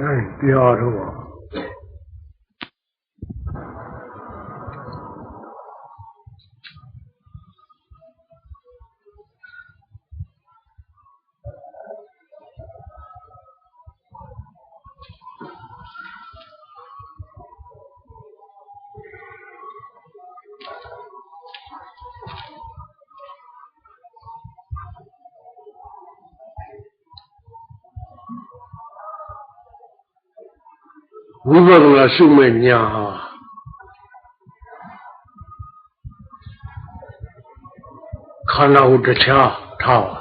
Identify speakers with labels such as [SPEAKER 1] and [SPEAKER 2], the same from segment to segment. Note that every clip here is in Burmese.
[SPEAKER 1] အဲတရားတော့ ပါဝိပဿနာရှုမဲ့ညာဟာခန္ဓာကိုတခြားထားပါ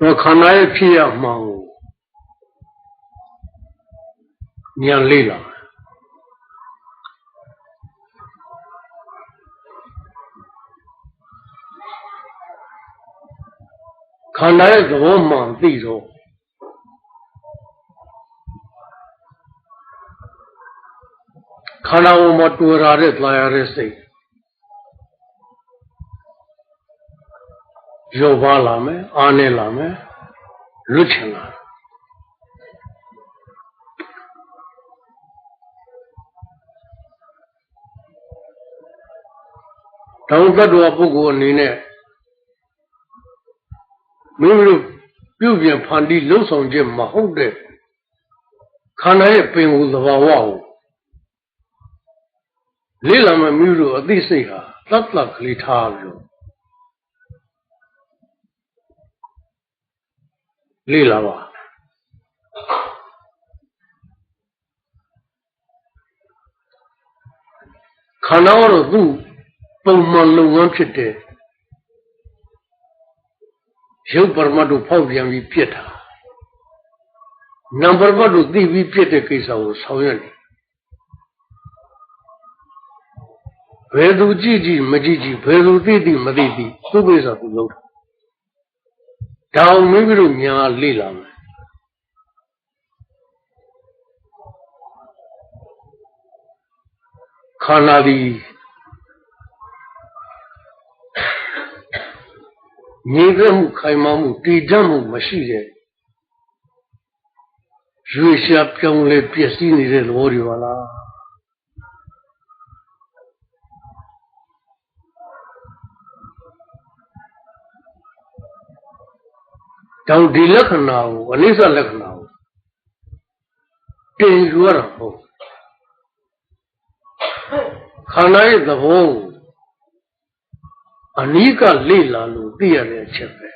[SPEAKER 1] တော့ခန္ဓာရဲ့ဖြစ်ရမှန်ကိုဉာဏ်လေးလာ န္ဓာရဲ့သဘောမှန်သိတော့ခန္ဓာပေါ်မှာတွေ့ရတဲ့သာရတဲ့စိတ်ရောပါလာမယ်အားနေလာမယ်လွတ်ချင်လာတောင်းတတ္တဝပုဂ္ဂိုလ်အနေနဲ့ မိမိတို့ပြုပြင်ဖန်တီးလှုပ်ဆောင်ခြင်းမဟုတ်တဲ့ခန္ဓာရဲ့ပင်ကိုယ်သဘာဝကိုလေးလာမမိမိတို့အသိစိတ်ဟာတတ်တတ်ကလေးထားပြီးတော့လေးလာပါခန္ဓာကတော့သူ့ပုံမှန်လုပ်ငန်းဖြစ်တဲ့ ရုပ်ပရမတ်တို့ဖောက်ပြန်ပြီးပြစ်တာနံပါတ်ပတ်တို့သိပြီးပြစ်တဲ့ကိစ္စကိုဆောင်ရွက်နေဘယ်သူကြည့်ကြည့်မကြည့်ကြည့်ဘယ်သူသိသိမသိသိသူ့ကိစ္စသူလုပ်တာဒါအောင်မိမိတို့ညာလေ့လာမယ်ခန္ဓာဒီညီ ကမှုခိုင်မာမှုတည်တတ်မှုမရှိတဲ့ရွေရှားပြောင်းလဲပျက်စီးနေတဲ့သဘောတွေပါလားတောင်ဒီလက္ခဏာကိုအနိစ္စလက္ခဏာကိုတင်ယူရတာဟုတ်ခန္ဓာရဲ့သဘောကိုအနိကလေ့လာလို့ သိရတဲ့အချက်ပဲ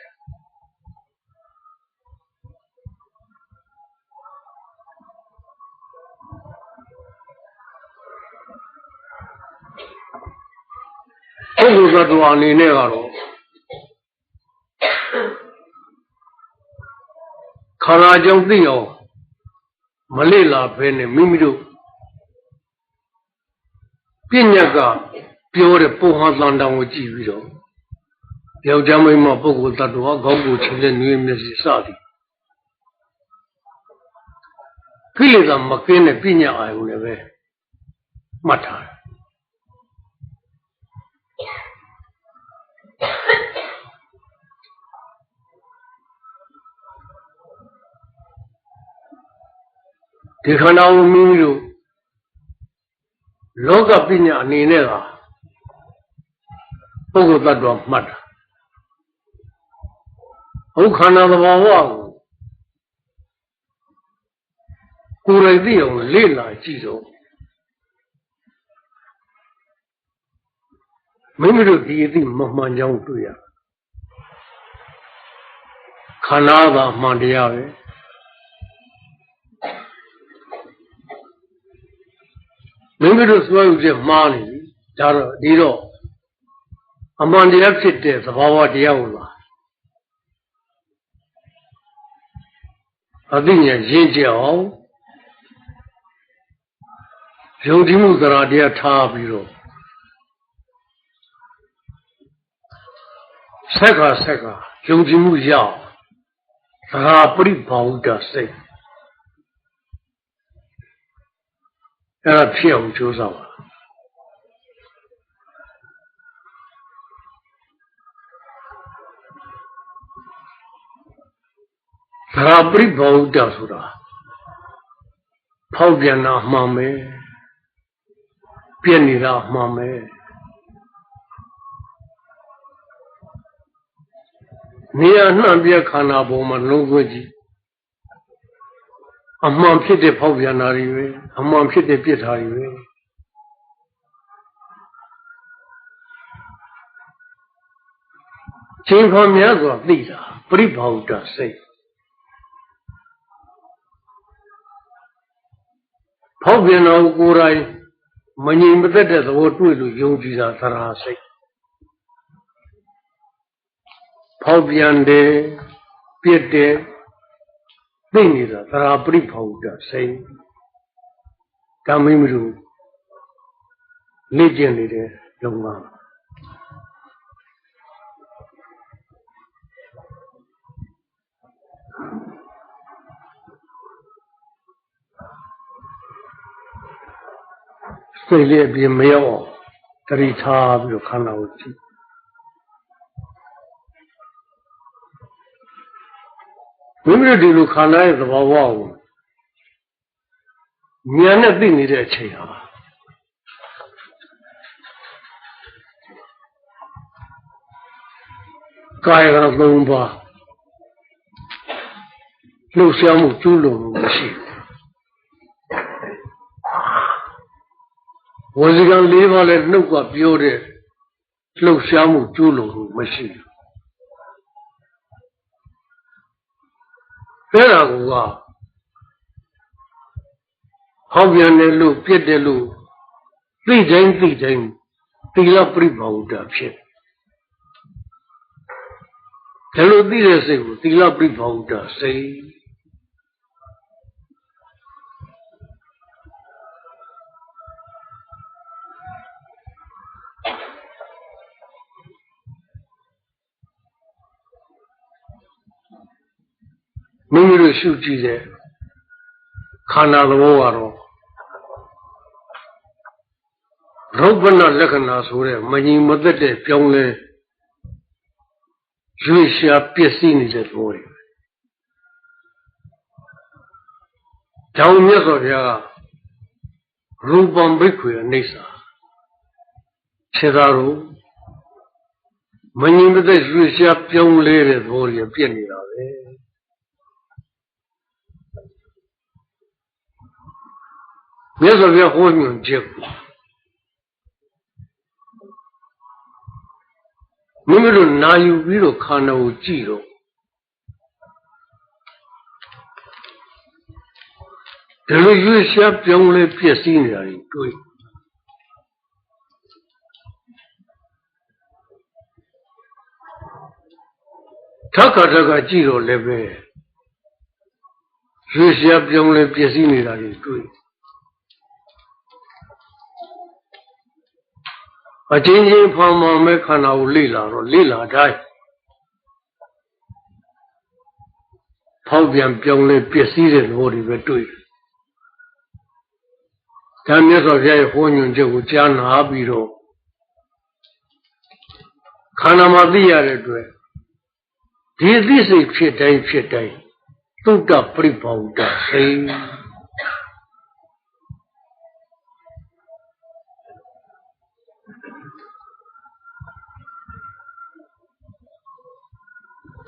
[SPEAKER 1] ပုဂ္ဂိုလ်သတ္တဝါအနေနဲ့ကတော့ခန္ဓာကြောင့်သိအောင်မလေ့လာဘဲနဲ့မိမိတို့ပညာကပြောတဲ့ပုံဟာတန်တောင်ကိုကြည့်ပြီးတော့ ယောက်ျားမိန်းမပုဂ္ဂိုလ်တ attva ခေါင်းကိုချင်တဲ့နွေးမျက်စိစသည်ကိလေသာမကင်းတဲ့ပညာအာယုလည်းပဲမှတ်ထားဒီခန္ဓာကိုမိမိတို့လောကပညာအနေနဲ့ကပုဂ္ဂိုလ်တ attva မှတ်တာ ဟုတ်ခန္ဓာသဘာဝကိုကိုယ်တိုင်သိအောင်လေ့လာကြည့်တော့မိမိတို့ဒီအသိမမှန်ကြောင်းတွေ့ရခန္ဓာသာမှန်တရားပဲမိမိတို့စွဲယူချက်မှားနေပြီဒါတော့ဒီတော့အမှန်တရားဖြစ်တဲ့သဘာဝတရားကိုလား အသိဉာဏ်ရင့်ကြအောင်ယုံကြည်မှုသရာတရားထားပြီးတော့ဆက်ကဆက်ကယုံကြည်မှုရအောင်သရာပရိဘောဝတ္တစိတ်အဲ့ဒါဖြစ်အောင်ကြိုးစားပါ သရာပရိဘောဓဆိုတာဖောက်ပြန်တာမှန်ပဲပြည့်နေတာမှန်ပဲနေရာနှံ့ပြခန္ဓာပေါ်မှာလုံးသွင်းကြည့်အမှန်ဖြစ်တဲ့ဖောက်ပြန်တာတွေပဲအမှန်ဖြစ်တဲ့ပြစ်တာတွေပဲချိန်ခေါ်များစွာသိတာပရိဘောဓစိတ် ဖောက်ပြန်တော်ကိုယ်တိုင်မငြိမ်မသက်တဲ့သဘောတွေ့လို့ယုံကြည်တာသရာစိတ်ဖောက်ပြန်တယ်ပြစ်တယ်သိနေတာသရာပရိဖောက်တာစိတ်ဒါမိမလို့လေ့ကျင့်နေတဲ့လုံငန်း စိတ်လေးအပြင်မရောက်အောင်တတိထားပြီးတော့ခန္ဓာကိုကြည့်မိမိတို့ဒီလိုခန္ဓာရဲ့သဘာဝကိုဉာဏ်နဲ့သိနေတဲ့အချိန်ဟာကာယကံသုံးပါးလှုပ်ရှားမှုကျူးလွန်မှုမရှိဘူး ဝစီကံ၄ပါးလည်းနှုတ်ကပြောတဲ့လှုပ်ရှားမှုကျူးလွန်မှုမရှိဘူးအဲ့ဒါကဟောက်ပြန်တယ်လို့ပြစ်တယ်လို့သိတိုင်းသိတိုင်းသီလပရိဘောဓဖြစ်ဒါလို့သိတဲ့စိတ်ကိုသီလပရိဘောဓစိတ် မိမိတို့ရှုကြည့်တဲ့ခန္ဓာသဘောကတော့ရုပ်ပနလက္ခဏာဆိုတဲ့မငြိမ်မသက်တဲ့ပြောင်းလဲရွေ့ရှားပျက်စီးနေတဲ့သဘောတွေ။တောင်မြတ်စွာဘုရားကရူပံဘိက္ခွေအိဋ္ဌာခြေသာတို့မငြိမ်မသက်ရွေ့ရှားပြောင်းလဲတဲ့သဘောတွေပြည့်နေတာပဲ။ မြတ်စွာဘုရားဟောညွှန်ချက်မိမိတို့နာယူပြီးတော့ခန္ဓာကိုကြည့်တော့ဒီလိုရွေးရှားပြောင်းလဲပြည့်စည်နေတာတွေတွေ့ထက်ခါထက်ခါကြည့်တော့လည်းပဲရွေးရှားပြောင်းလဲပြည့်စည်နေတာတွေတွေ့ အချင်းချင်းဖောင်မောင်မဲ့ခန္ဓာကိုလေ့လာတော့လေ့လာတိုင်းဖောက်ပြန်ပြောင်းလဲပျက်စီးတဲ့လိုတွေပဲတွေ့ဒါမြတ်စွာဘုရားရဲ့ဟောညွှန်ချက်ကိုကြားနာပြီးတော့ခန္ဓာမှာသိရတဲ့အတွက်ဒီအသိစိတ်ဖြစ်တိုင်းဖြစ်တိုင်းသုတ္တပရိဘောဓစိတ်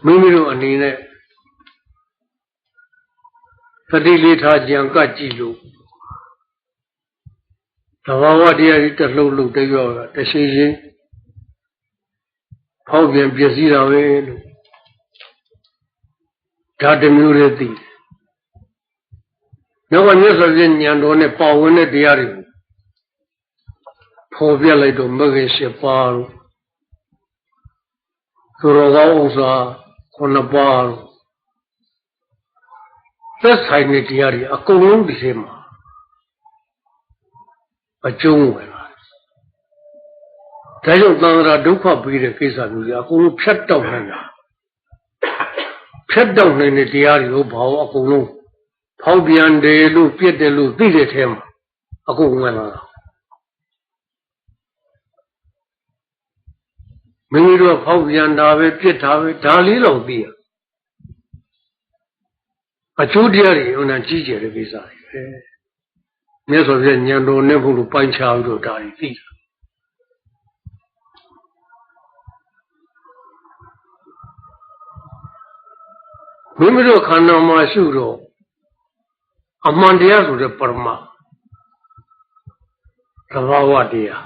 [SPEAKER 1] မိမိတို့အနေနဲ့သတိလေးထားကြံကပ်ကြည့်လို့သဘာဝတရားကြီးတစ်လှုပ်လှုပ်တရောတရှိရှိဖောက်ပြန်ပြည့်စည်တာပဲလို့ဒါတမျိုးတည်းသိနောက်ကမြတ်စွာဘုရားဉာဏ်တော်နဲ့ပါဝင်တဲ့တရားတွေကိုဖော်ပြလိုက်တော့မဂ္ဂင်၈ပါးလို့သူတော်ကောင်းဥစ္စာ ခုနှစ်ပါးသက်ဆိုင်တဲ့တရားတွေအကုန်လုံးဒီထဲမှာအကျုံးဝင်လာတယ်ဒါကြောင့်သံဃာဒုက္ခပြီးတဲ့ကိစ္စမျိုးကြီးအကုန်လုံးဖြတ်တောက်နိုင်တာဖြတ်တောက်နိုင်တဲ့တရားတွေကိုဘာလို့အကုန်လုံးဖောက်ပြန်တယ်လို့ပြစ်တယ်လို့သိတဲ့ထဲမှာအကုန်ဝင်လာတာ မိမိတို့ဖောက်ပြန်တာပဲပြစ်တာပဲဒါလေးတော့သိရအကျိုးတရားတွေအမှန်ကြီးကျယ်တဲ့ကိစ္စတွေပဲမြတ်စွာဘုရားညံတော်နဲ့ဘုလို့ပိုင်းခြားပြီးတော့ဒါတွေသိတာမိမိတို့ခန္ဓာမှာရှုတော့အမှန်တရားဆိုတဲ့ပရမသဘာဝတရား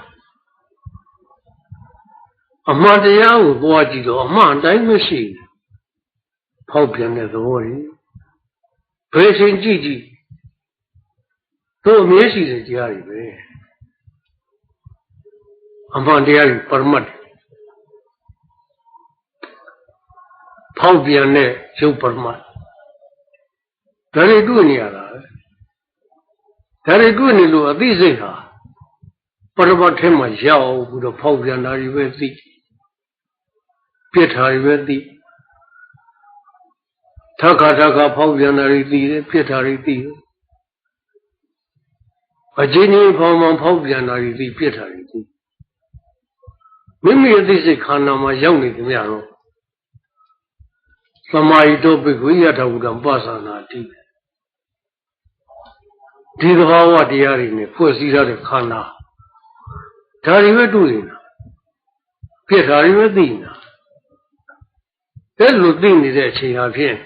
[SPEAKER 1] အမှန်တရားကိုသွားကြည့်တော့အမှန်တိုင်းမရှိဘူးဖောက်ပြန်တဲ့သဘောကြီးဘယ်ချိန်ကြည့်ကြည့်တို့အမြဲရှိတဲ့တရားတွေပဲအမှန်တရားကြီးပရမတ်ဖောက်ပြန်တဲ့ရုပ်ပရမတ်ဒါတွေတွေ့နေရတာပဲဒါတွေတွေ့နေလို့အသိစိတ်ဟာပရမတ်ထဲမှာရောက်ပြီးတော့ဖောက်ပြန်တာတွေပဲသိ ပြစ်တာတွေပဲသိထခါထခါဖောက်ပြန်တာတွေသိတယ်ပြစ်တာတွေသိတယ်အချင်းချင်းဖောင်ဖောင်ဖောက်ပြန်တာတွေသိပြစ်တာတွေသိမိမိရဲ့သိစိတ်ခန္ဓာမှာရောက်နေကြမြတော့သမာဓိတော့ပိဝိယထဝုဒံပသနာတိဒီသဘာဝတရားတွေနဲ့ဖွဲ့စည်းထားတဲ့ခန္ဓာဒါတွေပဲတွေ့နေတာပြစ်တာတွေပဲသိနေတာ အဲ့လိုသိနေတဲ့အချိန်ဟာဖြင့်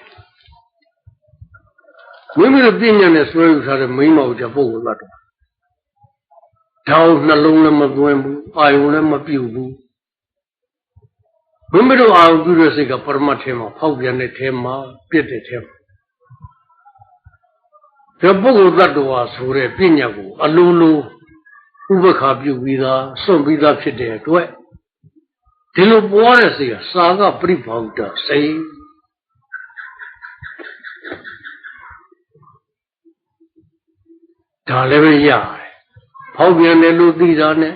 [SPEAKER 1] မိမိတို့ပြဉ္ညာနဲ့ဆွဲယူထားတဲ့မိမောက်ကြပုဂ္ဂိုလ်တ်တော်တောင်းနှလုံးလည်းမသွင်းဘူးအာယုံလည်းမပြုတ်ဘူးမိမိတို့အာယုံပြုတဲ့စိတ်ကပရမတ်ထဲမှာဖောက်ပြန်တဲ့ထဲမှာပြစ်တဲ့ထဲမှာဒီပုဂ္ဂိုလ်တ attva ဆိုတဲ့ပြညာကိုအလိုလိုဥပခါပြုပြီးသားစွန့်ပြီးသားဖြစ်တဲ့အတွက် ဒီလိုပွားတဲ့စိတ်ကစာကပြိဘောက်တာစိတ်ဒါလည်းပဲရတယ်ဖောက်ပြန်တယ်လို့သိတာနဲ့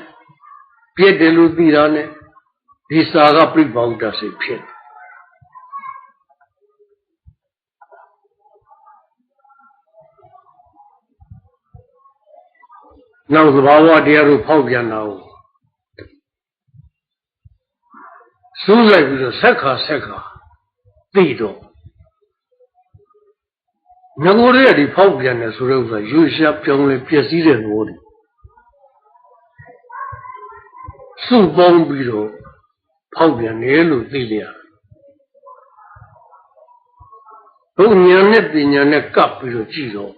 [SPEAKER 1] ပြည့်တယ်လို့သိတာနဲ့ဒီစာကပြိဘောက်တာစိတ်ဖြစ်နောက်သဘာဝတရားတို့ဖောက်ပြန်တာကို စူးလိုက်ပြီးတော့ဆက်ခါဆက်ခါသိတော့ငကိုရဲဒီဖောက်ပြန်တယ်ဆိုတဲ့ဥစ္စာယူရှားပြောင်းလဲပျက်စီးတဲ့သဘောတွေစုပေါင်းပြီးတော့ဖောက်ပြန်တယ်လို့သိကြရတယ်ဘုညာနဲ့ပညာနဲ့ကပ်ပြီးတော့ကြည့်တော့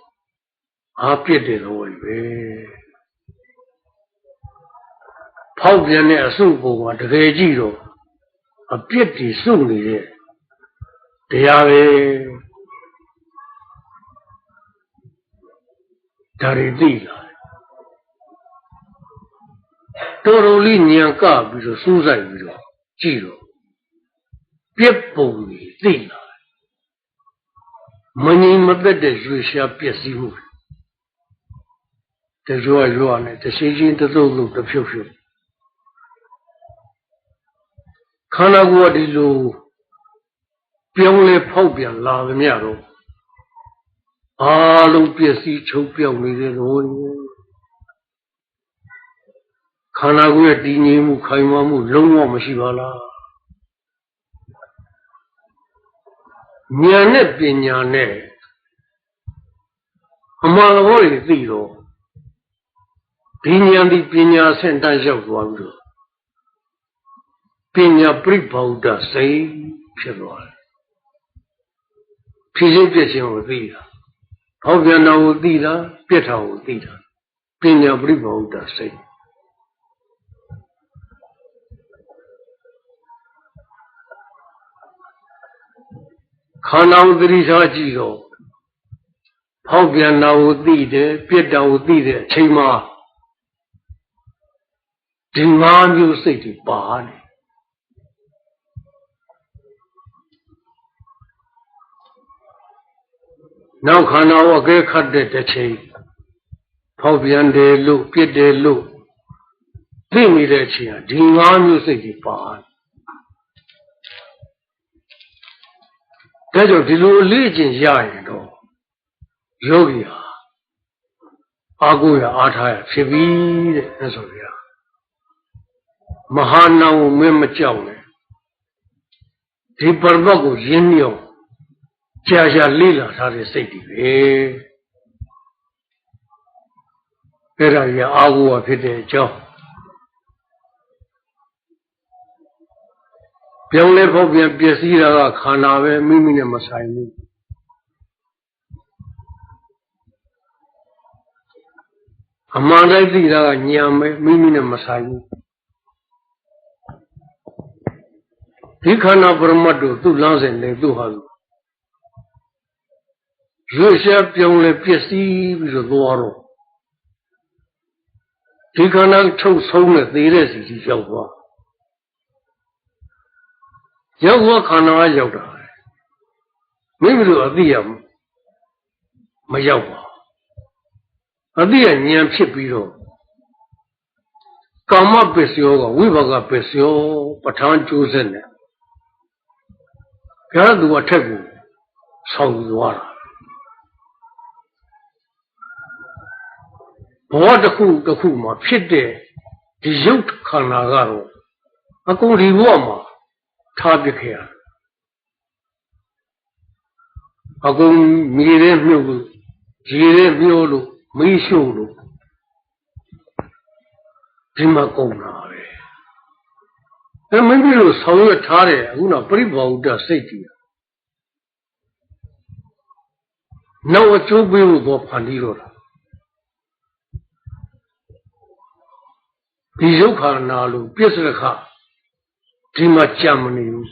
[SPEAKER 1] အားပြစ်တဲ့သဘောတွေပဲဖောက်ပြန်တဲ့အစုပုံကတကယ်ကြည့်တော့ အပြစ်တွေစုနေတဲ့တရားပဲဒါတွေသိလာတော်တော်လေးညံကပြီးတော့စူးစိုက်ပြီးတော့ကြည့်တော့ပြက်ပုံတွေသိလာမငြိမ်မသက်တဲ့ရွှေရှားပျက်စီးမှုတရွရွနဲ့တရှိချင်းတသုတ်လို့တဖြုတ်ဖြုတ် ခန္ဓာကိုယ်ကဒီလိုပြောင်းလဲဖောက်ပြန်လာသမျှတော့အားလုံးပျက်စီးချုပ်ပြောက်နေတဲ့လို့ခန္ဓာကိုယ်ရဲ့တည်ငြိမ်မှုခိုင်မာမှုလုံးဝမရှိပါလားဉာဏ်နဲ့ပညာနဲ့အမှန်တော်တွေသိတော့ဒီဉာဏ်ဒီပညာဆင့်တန်းရောက်သွားပြီးတော့ ပညာပြိဘောဓစိတ်ဖြစ်သွားတယ်ဖြစ်ချင်းပြည့်ချင်းကိုသိတာဟောပြန်တော်ကိုသိတာပြည့်ထောင်ကိုသိတာပညာပြိဘောဓစိတ်ခန္ဓာကိုသတိထားကြည့်တော့ဖောက်ပြန်တာကိုသိတယ်ပြစ်တာကိုသိတဲ့အချိန်မှာဒီငါးမျိုးစိတ်တွေပါနေ နောက်ခန္ဓာကိုအကဲခတ်တဲ့တစ်ချိန်ဖောက်ပြန်တယ်လို့ပြစ်တယ်လို့သိမိတဲ့အချိန်ဟာဒီငါးမျိုးစိတ်ကြီးပါဒါကြောင့်ဒီလိုအလေးကျင့်ရရင်တော့ယောဂီဟာအာကိုရအားထားရဖြစ်ပြီတဲ့အဲ့ဆိုရမဟာနာကိုမင်းမကြောက်နဲ့ဒီပရမတ်ကိုရင်းညော ကြာကြာလေးလာထားတဲ့စိတ်တွေပဲအဲ့ဒါကြီးအာဟုဝဖြစ်တဲ့အကြောင်းပြောင်းလဲဖို့ပြန်ပျက်စီးတာကခန္ဓာပဲမိမိနဲ့မဆိုင်ဘူးအမှန်တိုင်းသိတာကညံပဲမိမိနဲ့မဆိုင်ဘူးဒီခန္ဓာပရမတ်တို့သူ့လမ်းစဉ်နဲ့သူ့ဟာလူ ရွှေရှားပြောင်းလဲပျက်စီးပြီးတော့သွားတော့ဒီခန္ဓာထုတ်ဆုံးနဲ့သေတဲ့စီကြီးရောက်သွားရောက်သွားခန္ဓာကရောက်တာမိမိတို့အသိရမရောက်ပါအသိရဉာဏ်ဖြစ်ပြီးတော့ကာမပစ္စယောကဝိဘာကပစ္စယောပဋ္ဌာန်းကျိုးစက်နဲ့ဘုရားသူအထက်ကိုဆောင်းသွားတာ ဘဝတစ်ခုတစ်ခုမှာဖြစ်တဲ့ဒီရုပ်ခန္ဓာကတော့အကုန်ဒီဘဝမှာထားပစ်ခဲ့ရအကုန်မြေထဲမြုပ်လို့ရေထဲမျောလို့မီးရှို့လို့ဒီမှာကုန်တာပဲအဲမင်းတို့ဆောင်ရွက်ထားတဲ့အခုတော့ပြိဘာဝတ္တစိတ်ကြီးနောက်အကျိုးပေးဖို့တော့ဖန်တီးတော့တာ ဒီရုပ်ခန္ဓာလို့ပြစ္ဆရခဒီမှာကြံမနေဘူး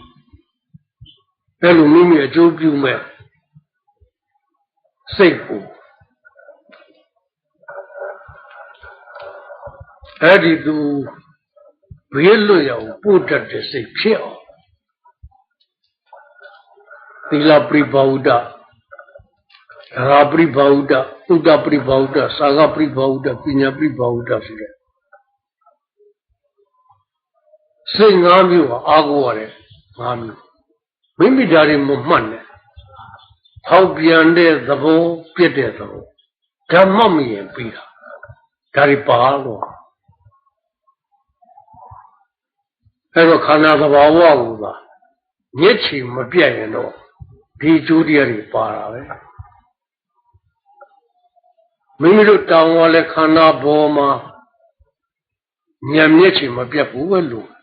[SPEAKER 1] အဲ့လိုမိမိအကျိုးပြုမဲ့စိတ်ကိုအဲ့ဒီသူဘေးလွတ်ရအောင်ပို့တတ်တဲ့စိတ်ဖြစ်အောင်သီလပရိဘာဝဒရာပရိဘာဝဒသုဒ္ဓပရိဘာဝဒသာဂပရိဘာဝဒပညာပရိဘာဝဒဆိုတဲ့ စိတ်ငါးမျိုးဟာအာကိုရတယ်ငါးမျိုးမိမိဓာတ်တွေမမှတ်နဲ့ဟောက်ပြန်တဲ့သဘောပြည့်တဲ့သဘောဓမ္မမရင်ပြီးတာဒါတွေပါတော့အဲ့တော့ခန္ဓာသဘာဝကိုသာညစ်ချီမပြတ်ရင်တော့ဒီကျိုးတရားတွေပါတာပဲမိမိတို့တောင်းရလဲခန္ဓာဘောမှာညံမျက်ချီမပြတ်ဘူးပဲလို့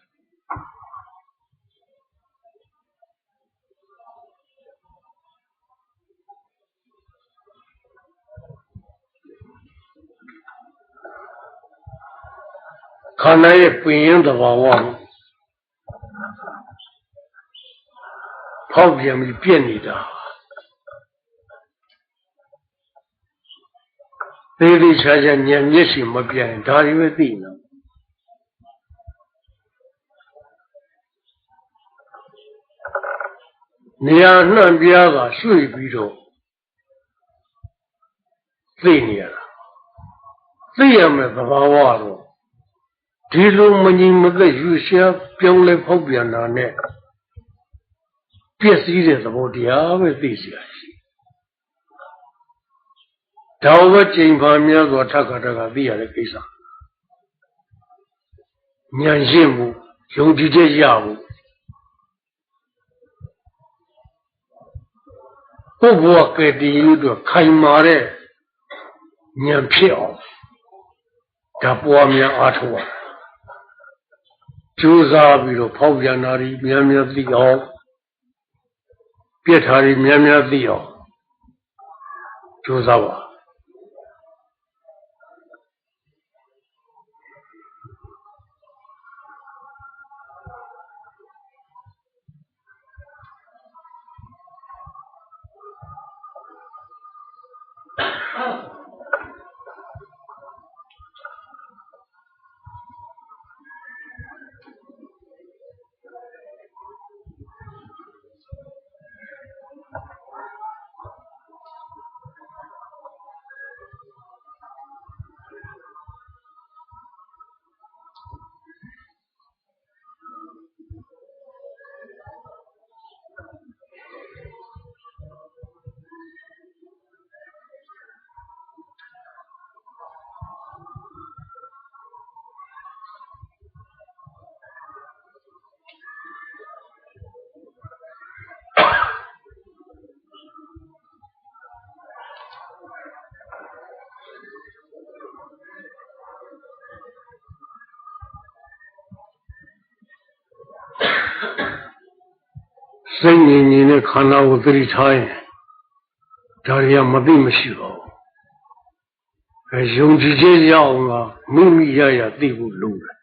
[SPEAKER 1] ခန္ဓာရဲ့ပင်ရင်သဘာဝကိုဖောက်ပြန်ပြီးပြည့်နေတာသေးသေးချာချာညံမျက်ရှိမပြတ်ရင်ဒါတွေပဲသိနေနေရာနှံ့ပြားကရွှေ့ပြီးတော့သိနေရတာသိရမယ်သဘာဝတော့ ဒီလိုမငြိမ်မသက်ယူရှားပြောင်းလဲဖောက်ပြန်တာနဲ့ပျက်စီးတဲ့သဘောတရားပဲသိเสียရှိဒါဝဲချိန်ပါများစွာထပ်ခါတကသိရတဲ့ကိစ္စဉာဏ်ရှင်းမှုယုံကြည်ချက်ရမှုပုဂ္ဂိုလ်ကတည်ယူတော့ခိုင်မာတဲ့ဉာဏ်ဖြစ်အောင်ဒါပွားများအားထုတ်ရ ကြိုးစားပြီးတော့ဖောက်ပြန်တာတွေများများသိအောင်ပြက်ထားတွေများများသိအောင်ကြိုးစားပါ စိတ်ငြိမ်ငြိမ်နဲ့ခန္ဓာကိုသတိထားရင်ဒါတွေကမသိမရှိပါဘူးအဲယုံကြည်ခြင်းရအောင်ကမိမိရရသိဖို့လိုတယ်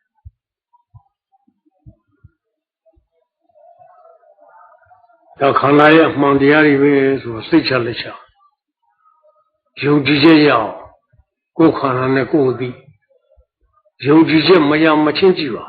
[SPEAKER 1] ဒါခန္ဓာရဲ့အမှန်တရားတွေပဲဆိုစိတ်ချလက်ချယုံကြည်ခြင်းရအောင်ကိုယ်ခန္ဓာနဲ့ကိုယ်အသိယုံကြည်ခြင်းမရမချင်းကြည့်ပါ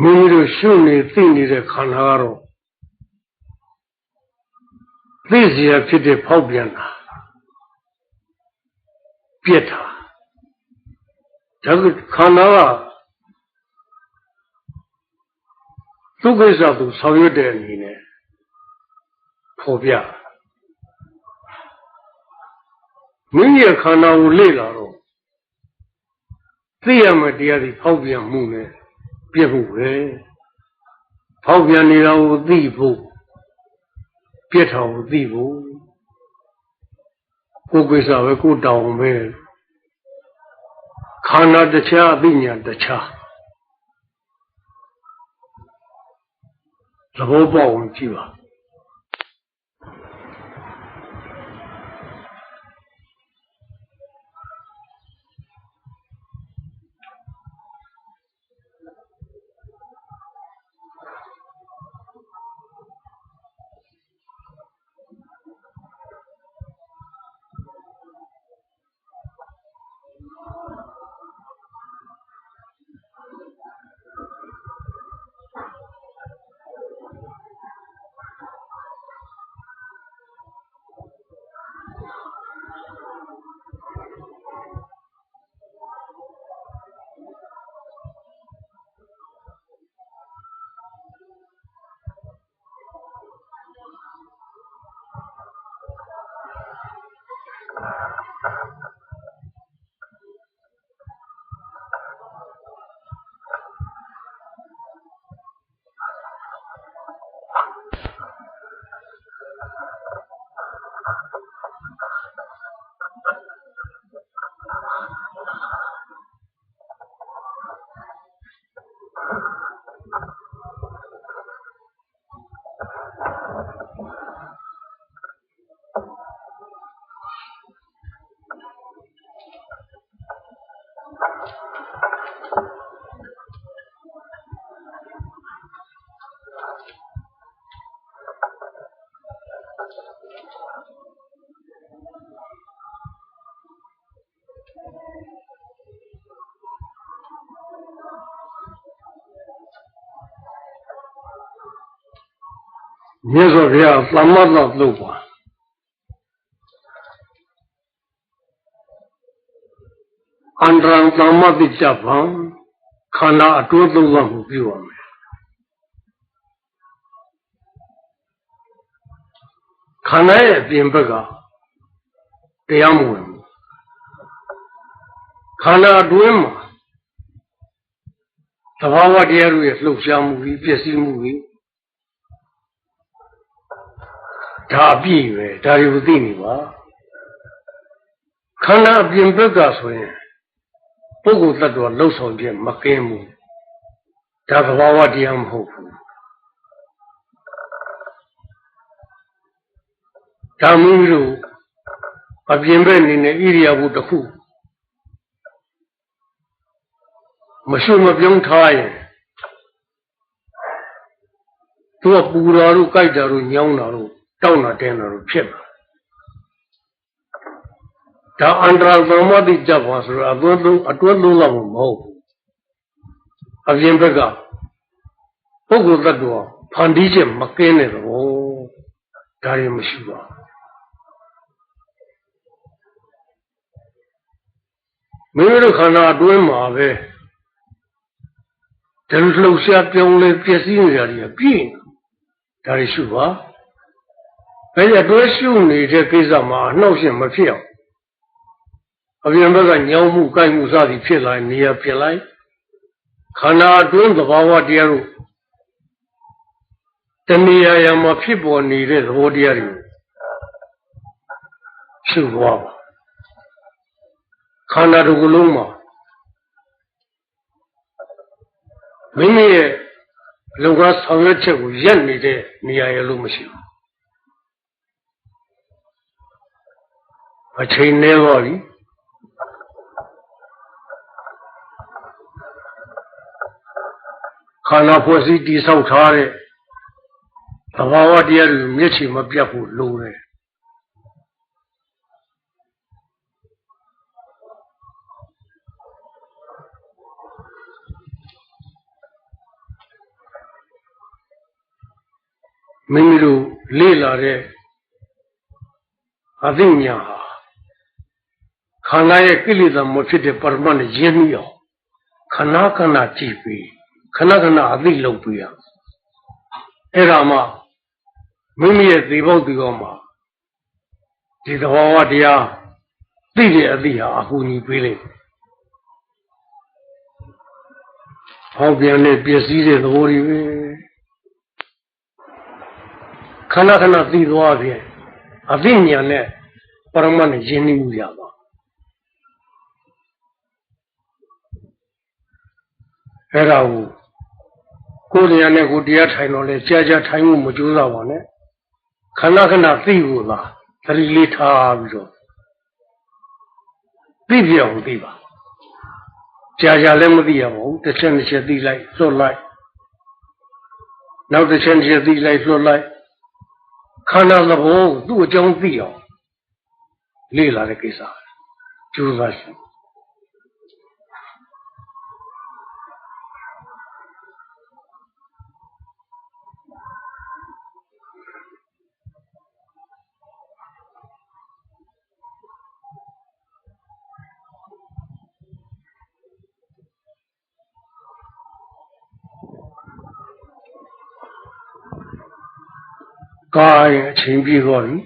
[SPEAKER 1] မိမိတို့ရှုနေသိနေတဲ့ခန္ဓာကတော့သိစရာဖြစ်တဲ့ဖောက်ပြန်တာပြက်တာဒါကခန္ဓာကသူကိစ္စသူဆောင်ရွက်တဲ့အနေနဲ့ဖော်ပြမိမိရဲ့ခန္ဓာကိုလေ့လာတော့သိရမယ့်တရားတွေဖောက်ပြန်မှုနဲ့ ပြက်ဖို့ပဲဖောက်ပြန်နေတာကိုသိဖို့ပြက်ထောင်ကိုသိဖို့ကိုယ်ကိစ္စပဲကိုယ်တောင်းပဲခန္ဓာတခြားအသိဉာဏ်တခြားသဘောပေါက်အောင်ကြည့်ပါ မြတ်စွာဘုရားသမ္မတ်တော်လုပ်ပါအန္တရံသမ္မတ်တိကြပံခန္ဓာအတွင်းသုံးပါးမှုပြုရမယ်ခန္ဓာရဲ့အပြင်ဘက်ကတရားမဝင်ဘူးခန္ဓာအတွင်းမှာသဘာဝတရားတွေရဲ့လှုပ်ရှားမှုကြီးပျက်စီးမှုကြီး ဒါအပြည့်ပဲဒါတွေကိုသိနေပါခန္ဓာအပြင်ဘက်ကဆိုရင်ပုဂ္ဂိုလ်တ attva လှုပ်ဆောင်ခြင်းမကင်းဘူးဒါသဘာဝတရားမဟုတ်ဘူးဒါမိမိတို့အပြင်ဘက်နေနဲ့ဣရိယာပုတစ်ခုမရှုမပြုံးထားရင်သူကပူတာတို့ကြိုက်တာတို့ညောင်းတာတို့ တောက်တာတင်းတာတို့ဖြစ်လာဒါအန္တရာသမ္မတိကြပါဆိုတော့အတွန်းလုံးအတွန်းလုံးလောက်မဟုတ်ဘူးအပြင်ဘက်ကပုဂ္ဂိုလ်တ attva ဖန်တီးချက်မကင်းတဲ့သဘောဒါရင်မရှိပါဘူးမိမိတို့ခန္ဓာအတွင်းမှာပဲဒီလိုလှုပ်ရှားပြောင်းလဲပျက်စီးနေကြတယ်ပြည့်ဒါတွေရှုပါ အဲ့ဒီအတွဲရှုနေတဲ့ကိစ္စမှာအနှောက်အယှက်မဖြစ်အောင်အပြင်ဘက်ကညောင်းမှုကြိုက်မှုစသည်ဖြစ်လာနေရဖြစ်လိုက်ခန္ဓာအတွင်းသဘာဝတရားတို့တဏှာရမှာဖြစ်ပေါ်နေတဲ့သဘောတရားတွေရှုသွားပါခန္ဓာတစ်ခုလုံးမှာမိမိရဲ့လုံကားဆောင်ရွက်ချက်ကိုရက်နေတဲ့နေရာရလို့မရှိဘူး အချိန်နည်းတော့ပြီခန္ဓာဖွဲ့စည်းတည်ဆောက်ထားတဲ့သဘာဝတရားတွေမျက်ခြေမပြတ်ဖို့လိုတယ်မိမိတို့လေ့လာတဲ့အသိဉာဏ်ဟာ ခန္ဓာရဲ့ကိလေသာမဖြစ်တဲ့ပရမတ်နဲ့ရင်းနှီးအောင်ခဏခဏကြည့်ပြီးခဏခဏအသိလုပ်ပြီးရအဲ့ဒါမှမိမိရဲ့သေဘောဒီကောမှာဒီသဘောဝတရားသိတဲ့အသိဟာအကူအညီပေးလိမ့်မယ်ဟောပြန်နဲ့ပျက်စီးတဲ့သဘောတွေပဲခဏခဏသိသွားပြန်အသိဉာဏ်နဲ့ပရမတ်နဲ့ယဉ်နှီးမှုရပါ အဲ့ဒါကိုကိုယ်တရားနဲ့ကိုယ်တရားထိုင်တော့လေကြာကြာထိုင်မှုမကြိုးစားပါနဲ့ခဏခဏသိဖို့သာသတိလေးထားပြီးတော့သိပြအောင်သိပါကြာကြာလည်းမသိရပါဘူးတစ်ချက်တစ်ချက်သိလိုက်လွတ်လိုက်နောက်တစ်ချက်တစ်ချက်သိလိုက်လွတ်လိုက်ခန္ဓာသဘောသူ့အကြောင်းသိအောင်လေ့လာတဲ့ကိစ္စကျိုးစားရှိ ကာယအချိန်ပြည့်သွားပြီ